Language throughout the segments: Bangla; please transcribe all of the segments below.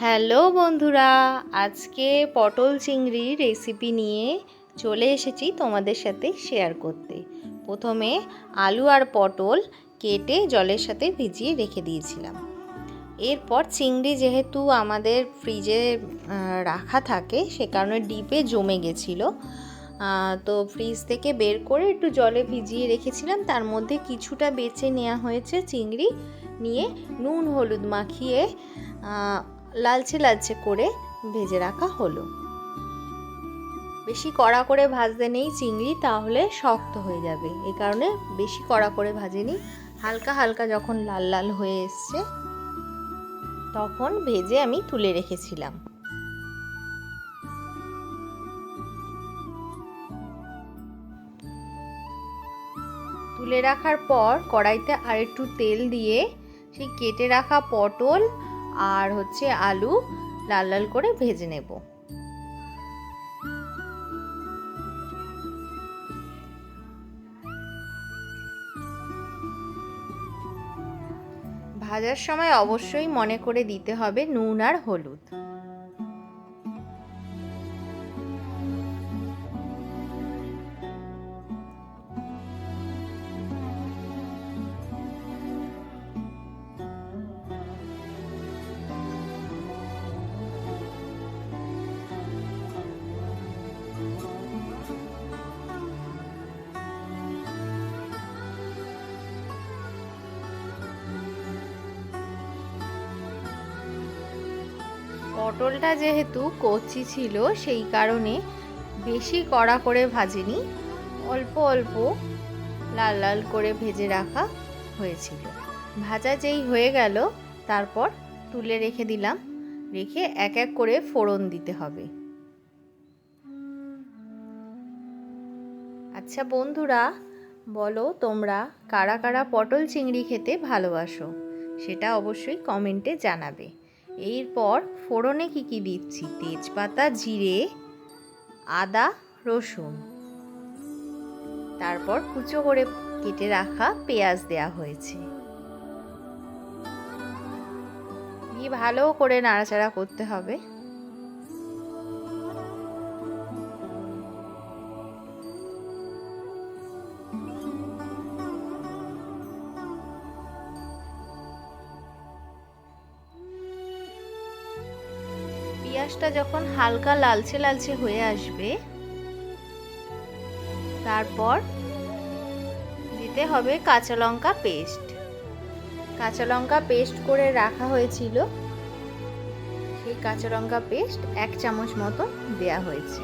হ্যালো বন্ধুরা, আজকে পটল চিংড়ি রেসিপি নিয়ে চলে এসেছি তোমাদের সাথে শেয়ার করতে। প্রথমে আলু আর পটল কেটে জলের সাথে ভিজিয়ে রেখে দিয়েছিলাম। এরপর চিংড়ি যেহেতু আমাদের ফ্রিজে রাখা থাকে, সে কারণে ডিপে জমে গেছিল। তো ফ্রিজ থেকে বের করে একটু জলে ভিজিয়ে রেখেছিলাম। তার মধ্যে কিছুটা বেছে নেওয়া হয়েছে চিংড়ি। নিয়ে নুন, হলুদ মাখিয়ে লালচে লালচে করে ভেজে রাখা হলো। বেশি কড়া করে ভাজতে নেই চিংড়ি, তাহলে শক্ত হয়ে যাবে। এই কারণে বেশি কড়া করে ভাজেনি। হালকা হালকা যখন লাল লাল হয়ে এসছে, তখন ভেজে আমি তুলে রেখেছিলাম। তুলে রাখার পর কড়াইতে আর একটু তেল দিয়ে সেই কেটে রাখা পটল আর হচ্ছে আলু লাল লাল করে ভেজে নেব। ভাজার সময় অবশ্যই মনে করে দিতে হবে নুন আর হলুদ। পটলটা যেহেতু কচি ছিল, সেই কারণে বেশি কড়া করে ভাজিনি, অল্প অল্প লাল লাল করে ভেজে রাখা হয়েছিল। ভাজা যেই হয়ে গেল, তারপর তুলে রেখে দিলাম। রেখে এক এক করে ফোড়ন দিতে হবে। আচ্ছা বন্ধুরা, বলো তোমরা কারা কারা পটল চিংড়ি খেতে ভালোবাসো? সেটা অবশ্যই কমেন্টে জানাবে। এরপর ফোড়নে কী কী দিচ্ছি? তেজপাতা, জিরে, আদা, রসুন। তারপর কুচো করে কেটে রাখা পেঁয়াজ দেয়া হয়েছে। ভালো করে নাড়াচাড়া করতে হবে। পেঁয়াজটা যখন হালকা লালচে লালচে হয়ে আসবে, তারপর দিতে হবে কাঁচা লঙ্কা পেস্ট। কাঁচা লঙ্কা পেস্ট করে রাখা হয়েছিল। সেই কাঁচা লঙ্কা পেস্ট এক চামচ মতো দেয়া হয়েছে।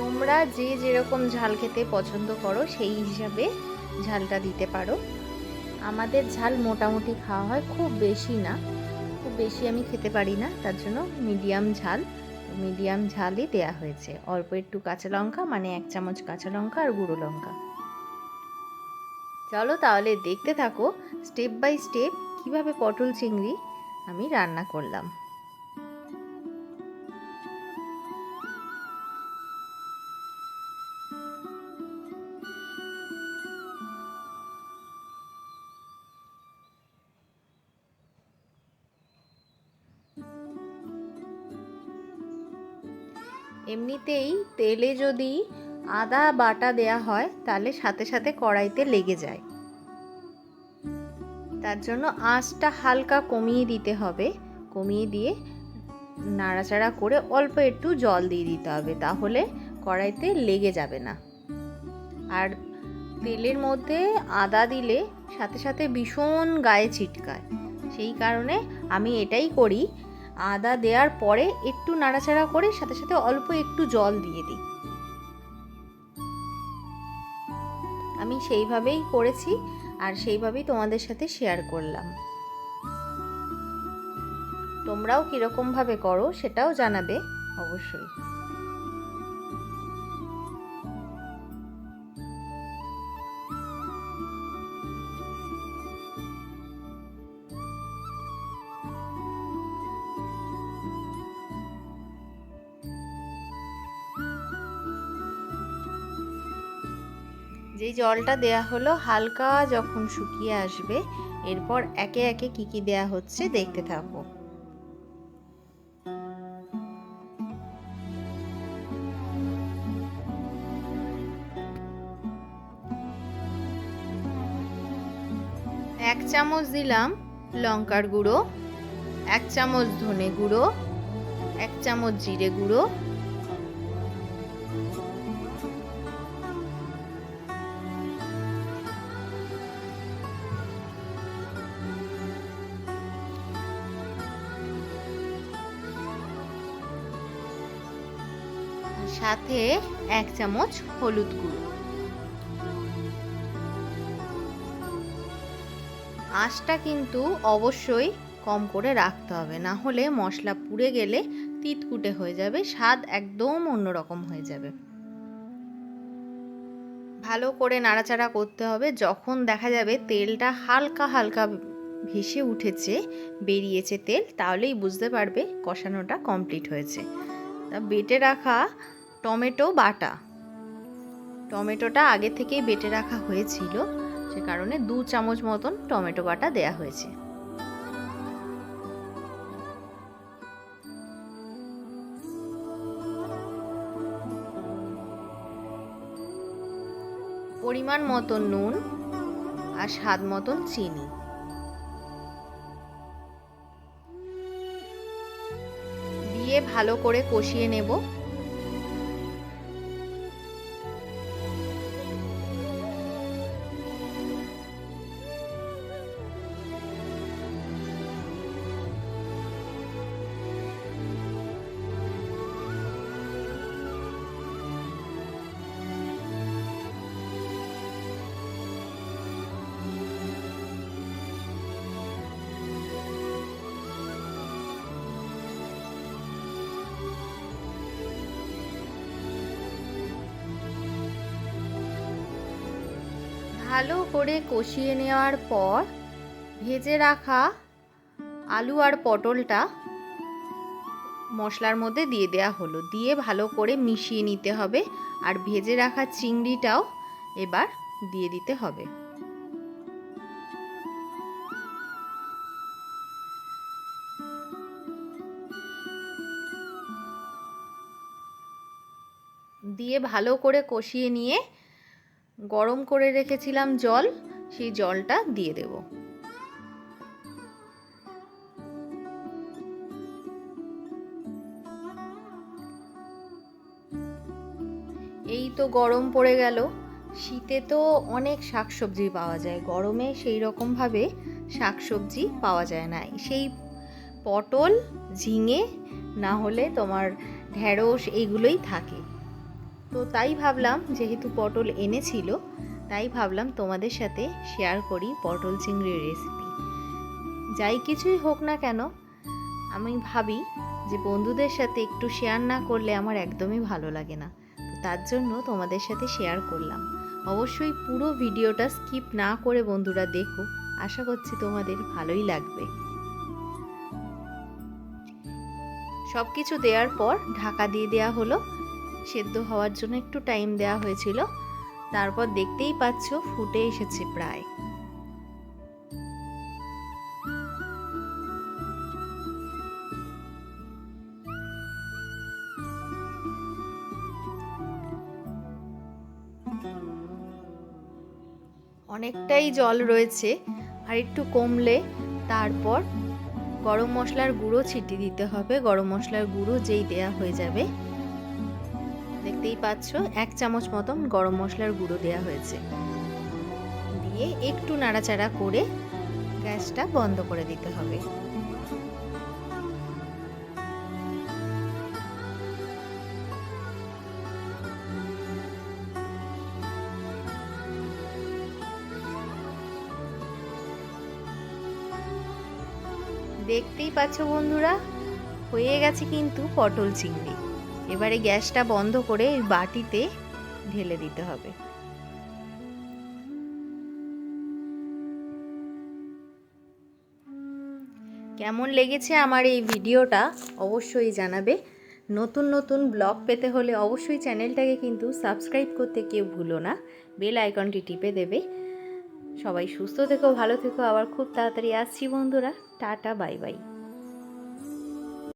তোমরা যে যেরকম ঝাল খেতে পছন্দ করো, সেই হিসাবে ঝালটা দিতে পারো। আমাদের ঝাল মোটামুটি খাওয়া হয়, খুব বেশি না। খুব বেশি আমি খেতে পারি না, তার জন্য মিডিয়াম ঝাল। মিডিয়াম ঝালই দেয়া হয়েছে। অল্প একটু কাঁচা লঙ্কা মানে এক চামচ কাঁচা লঙ্কা আর গুঁড়ো লঙ্কা। চলো তাহলে দেখতে থাকো, স্টেপ বাই স্টেপ কীভাবে পটল চিংড়ি আমি রান্না করলাম। এমনিতেই তেলে যদি আদা বাটা দেয়া হয়, তাহলে সাথে সাথে কড়াইতে লেগে যায়। তার জন্য আঁচটা হালকা কমিয়ে দিতে হবে। কমিয়ে দিয়ে নাড়াচাড়া করে অল্প একটু জল দিয়ে দিতে হবে, তাহলে কড়াইতে লেগে যাবে না। আর তেলের মধ্যে আদা দিলে সাথে সাথে ভীষণ গায়ে ছিটকায়। সেই কারণে আমি এটাই করি আদা দেওয়ার পরে একটু নাড়াচাড়া করে সাথে সাথে অল্প একটু জল দিয়ে দিই। আমি সেইভাবেই করেছি আর সেইভাবেই তোমাদের সাথে শেয়ার করলাম। তোমরাও কীরকমভাবে করো সেটাও জানাবে অবশ্যই। যেই জলটা দেয়া হলো হালকা যখন শুকিয়ে আসবে, এরপর একে একে কি কি দেয়া হচ্ছে দেখতে থাকো এক চামচ দিলাম লঙ্কার গুঁড়ো, এক চামচ ধনে গুঁড়ো, এক চামচ জিরে গুঁড়ো সাথে এক চামচ হলুদ গুঁড়ো। আঁচটা কিন্তু অবশ্যই কম করে রাখতে হবে, না হলে মশলা পুড়ে গেলে তিতকুটে হয়ে যাবে, স্বাদ একদম অন্যরকম হয়ে যাবে। ভালো করে নাড়াচাড়া করতে হবে, যখন দেখা যাবে তেলটা হালকা হালকা ভেসে উঠেছে, বেরিয়েছে তেল, তাহলেই বুঝতে পারবে কষানোটা কমপ্লিট হয়েছে। বেটে রাখা টমেটো বাটা। টমেটোটা আগে থেকেই বেটে রাখা হয়েছিল, সে কারণে দু চামচ মতন টমেটো বাটা দেয়া হয়েছে। পরিমাণ মতন নুন আর স্বাদ মতন চিনি। দিয়ে ভালো করে কষিয়ে নেব। ভালো করে কষিয়ে নেওয়ার পর ভেজে রাখা আলু আর পটলটা মশলার মধ্যে দিয়ে দেওয়া হলো। দিয়ে ভালো করে মিশিয়ে নিতে হবে আর ভেজে রাখা চিংড়িটাও এবার দিয়ে দিতে হবে। দিয়ে ভালো করে কষিয়ে নিয়ে গরম করে রেখেছিলাম জল, সেই জলটা দিয়ে দেব। এই তো গরম পড়ে গেল। শীতে তো অনেক শাকসবজি পাওয়া যায়। গরমে সেই রকমভাবে শাকসবজি পাওয়া যায় না। সেই পটল, ঝিঙে, না হলে তোমার ঢ্যাঁড়স এইগুলোই থাকে। তো তাই ভাবলাম, যেহেতু পটল এনেছিল, তাই ভাবলাম তোমাদের সাথে শেয়ার করি পটল চিংড়ির রেসিপি যাই কিছুই হোক না কেন, আমি ভাবি যে বন্ধুদের সাথে একটু শেয়ার না করলে আমার একদমই ভালো লাগে না। তার জন্য তোমাদের সাথে শেয়ার করলাম। অবশ্যই পুরো ভিডিওটা স্কিপ না করে বন্ধুরা দেখো, আশা করছি তোমাদের ভালোই লাগবে। সব কিছু দেওয়ার পর ঢাকা দিয়ে দেওয়া হলো। সেদ্ধ হওয়ার জন্য একটু টাইম দেওয়া হয়েছিল। তারপর দেখতেই পাচ্ছ ফুটে এসেছে প্রায়। অনেকটাই জল রয়েছে, আর একটু কমলে তারপর গরম মশলার গুঁড়ো ছিটিয়ে দিতে হবে। গরম মশলার গুঁড়ো যেই দেয়া হয়ে যাবে। দেখতেই পাচ্ছ, এক চামচ মতন গরম মশলার গুঁড়ো দেওয়া হয়েছে। দিয়ে একটু নাড়াচাড়া করে গ্যাসটা বন্ধ করে দিতে হবে। দেখতেই পাচ্ছ বন্ধুরা, হয়ে গেছে কিন্তু পটল চিংড়ি। এবারে গ্যাসটা বন্ধ করে ওই বাটিতে ঢেলে দিতে হবে। কেমন লেগেছে আমার এই ভিডিওটা অবশ্যই জানাবে। নতুন নতুন ব্লগ পেতে হলে অবশ্যই চ্যানেলটাকে কিন্তু সাবস্ক্রাইব করতে কেউ ভুলো না, বেল আইকনটি টিপে দেবে। সবাই সুস্থ থেকো, ভালো থেকো, আবার খুব তাড়াতাড়ি আসছি বন্ধুরা, টাটা, বাই বাই।